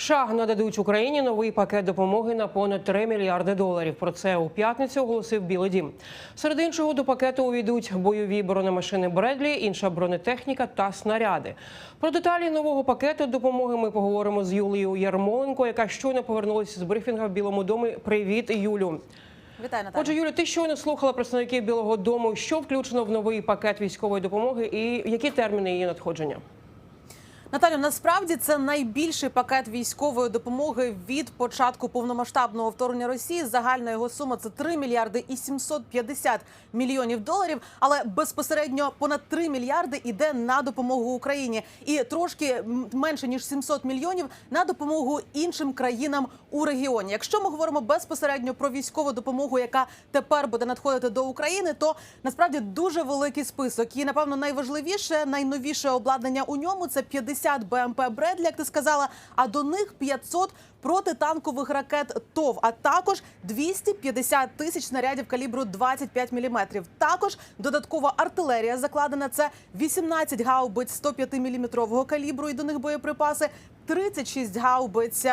США нададуть Україні новий пакет допомоги на понад 3 мільярди доларів. Про це у п'ятницю оголосив Білий Дім. Серед іншого до пакету увійдуть бойові бронемашини Бредлі, інша бронетехніка та снаряди. Про деталі нового пакету допомоги ми поговоримо з Юлією Ярмоленко, яка щойно повернулася з брифінга в Білому домі. Привіт, Юлю. Вітаю, Наталя. Отже, Юля, ти щойно слухала представників Білого Дому. Що включено в новий пакет військової допомоги і які терміни її надходження? Наталю, насправді це найбільший пакет військової допомоги від початку повномасштабного вторгнення Росії. Загальна його сума це 3 мільярди і 750 мільйонів доларів. Але безпосередньо понад 3 мільярди іде на допомогу Україні, і трошки менше ніж 700 мільйонів на допомогу іншим країнам у регіоні. Якщо ми говоримо безпосередньо про військову допомогу, яка тепер буде надходити до України, то насправді дуже великий список. І напевно найважливіше, найновіше обладнання у ньому це 50 БМП Бредлі, як ти сказала. А до них 500 протитанкових ракет ТОВ, а також 250 тисяч снарядів калібру 25 мм. Також додаткова артилерія закладена. Це 18 гаубиць 105 мм калібру і до них боєприпаси. 36 гаубиць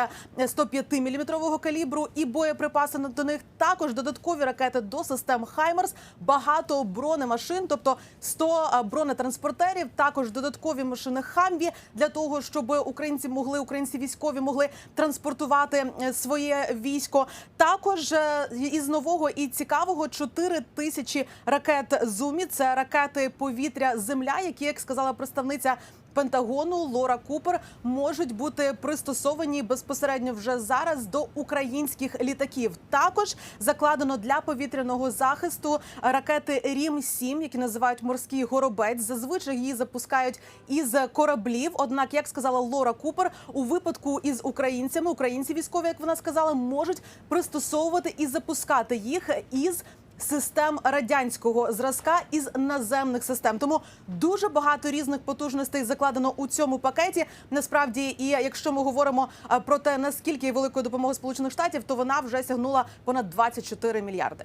105 мм калібру і боєприпаси до них. Також додаткові ракети до систем Хаймерс, багато бронемашин, тобто 100 бронетранспортерів. Також додаткові машини Хамві для того, щоб українці могли, українці військові могли транспортувати е, своє військо. Також е, із нового і цікавого 4 тисячі ракет Зумі. Це ракети повітря Земля, які, як сказала представниця. Пентагону Лора Купер можуть бути пристосовані безпосередньо вже зараз до українських літаків. Також закладено для повітряного захисту ракети Рім 7 які називають морський горобець. Зазвичай її запускають із кораблів. Однак, як сказала Лора Купер, у випадку із українцями, українці військові, як вона сказала, можуть пристосовувати і запускати їх із систем радянського зразка із наземних систем. Тому дуже багато різних потужностей закладено у цьому пакеті. Насправді, і якщо ми говоримо про те, наскільки великою допомогою Сполучених Штатів, то вона вже сягнула понад 24 мільярди.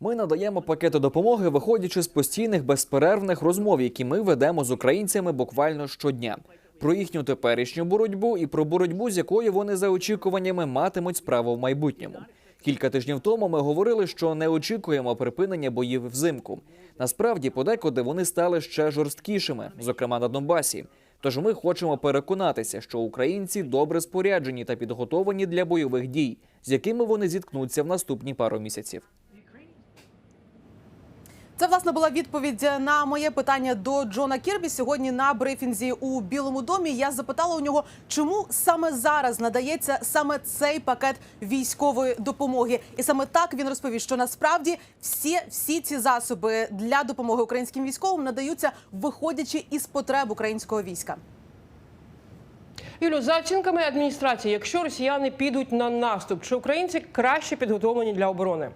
Ми надаємо пакети допомоги, виходячи з постійних безперервних розмов, які ми ведемо з українцями буквально щодня. Про їхню теперішню боротьбу і про боротьбу, з якою вони за очікуваннями матимуть справу в майбутньому. Кілька тижнів тому ми говорили, що не очікуємо припинення боїв взимку. Насправді, подекуди вони стали ще жорсткішими, зокрема на Донбасі. Тож ми хочемо переконатися, що українці добре споряджені та підготовані для бойових дій, з якими вони зіткнуться в наступні пару місяців. Це власне була відповідь на моє питання до Джона Кірбі сьогодні на брифінзі у Білому домі. Я запитала у нього, чому саме зараз надається саме цей пакет військової допомоги, і саме так він розповів, що насправді всі, всі ці засоби для допомоги українським військовим надаються, виходячи із потреб українського війська. Юлю, за оцінками адміністрації, якщо росіяни підуть на наступ, чи українці краще підготовлені для оборони?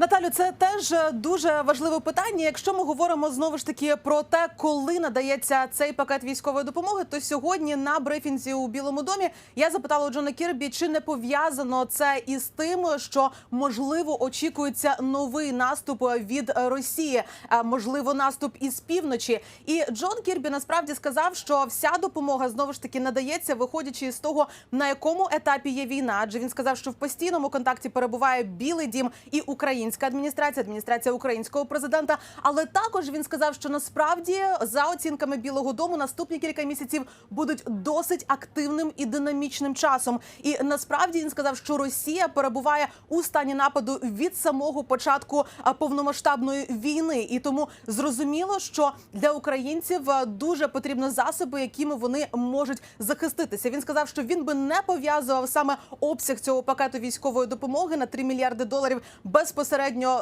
Наталю, це теж е, дуже важливе питання. Якщо ми говоримо знову ж таки про те, коли надається цей пакет військової допомоги, то сьогодні на брифінзі у Білому домі я запитала у Джона Кірбі, чи не пов'язано це із тим, що можливо очікується новий наступ від Росії, а, можливо, наступ із півночі. І Джон Кірбі насправді сказав, що вся допомога знову ж таки надається, виходячи з того, на якому етапі є війна. Адже він сказав, що в постійному контакті перебуває Білий Дім і Українська адміністрація, адміністрація українського президента. Але також він сказав, що насправді за оцінками Білого Дому наступні кілька місяців будуть досить активним і динамічним часом. І насправді він сказав, що Росія перебуває у стані нападу від самого початку повномасштабної війни, і тому зрозуміло, що для українців дуже потрібні засоби, якими вони можуть захиститися. Він сказав, що він би не пов'язував саме обсяг цього пакету військової допомоги на 3 мільярди доларів безпосередньо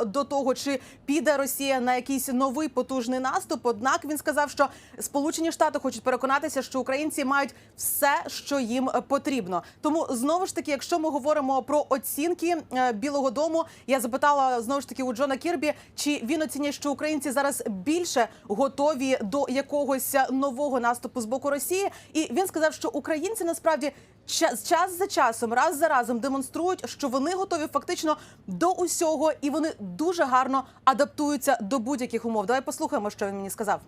до того, чи піде Росія на якийсь новий потужний наступ. Однак він сказав, що Сполучені Штати хочуть переконатися, що українці мають все, що їм потрібно. Тому знову ж таки, якщо ми говоримо про оцінки е, Білого Дому, я запитала знову ж таки у Джона Кірбі, чи він оцінює, що українці зараз більше готові до якогось нового наступу з боку Росії, і він сказав, що українці насправді час, час за часом, раз за разом демонструють, що вони готові фактично до усього, і вони дуже гарно адаптуються до будь-яких умов. Давай послухаємо, що він мені сказав.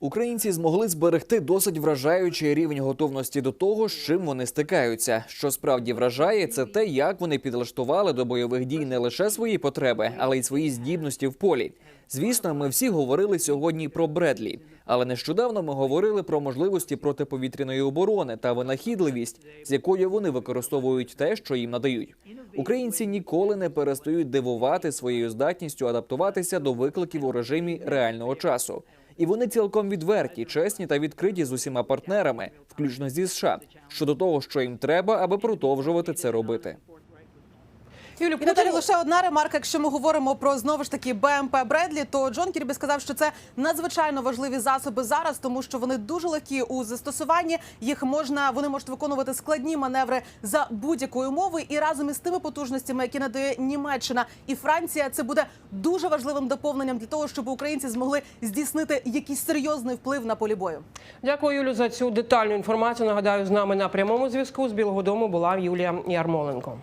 Українці змогли зберегти досить вражаючий рівень готовності до того, з чим вони стикаються. Що справді вражає, це те, як вони підлаштували до бойових дій не лише свої потреби, але й свої здібності в полі. Звісно, ми всі говорили сьогодні про Бредлі, але нещодавно ми говорили про можливості протиповітряної оборони та винахідливість, з якою вони використовують те, що їм надають. Українці ніколи не перестають дивувати своєю здатністю адаптуватися до викликів у режимі реального часу. І вони цілком відверті, чесні та відкриті з усіма партнерами, включно зі США, щодо того, що їм треба, аби продовжувати це робити. Юлі, І Наталі, лише одна ремарка. Якщо ми говоримо про знову ж таки БМП Бредлі, то Джон Кірбі сказав, що це надзвичайно важливі засоби зараз, тому що вони дуже легкі у застосуванні. Їх можна вони можуть виконувати складні маневри за будь-якої умови. І разом із тими потужностями, які надає Німеччина і Франція, це буде дуже важливим доповненням для того, щоб українці змогли здійснити якийсь серйозний вплив на полі бою. Дякую, Юлю, за цю детальну інформацію. Нагадаю, з нами на прямому зв'язку з Білого Дому була Юлія Ярмоленко.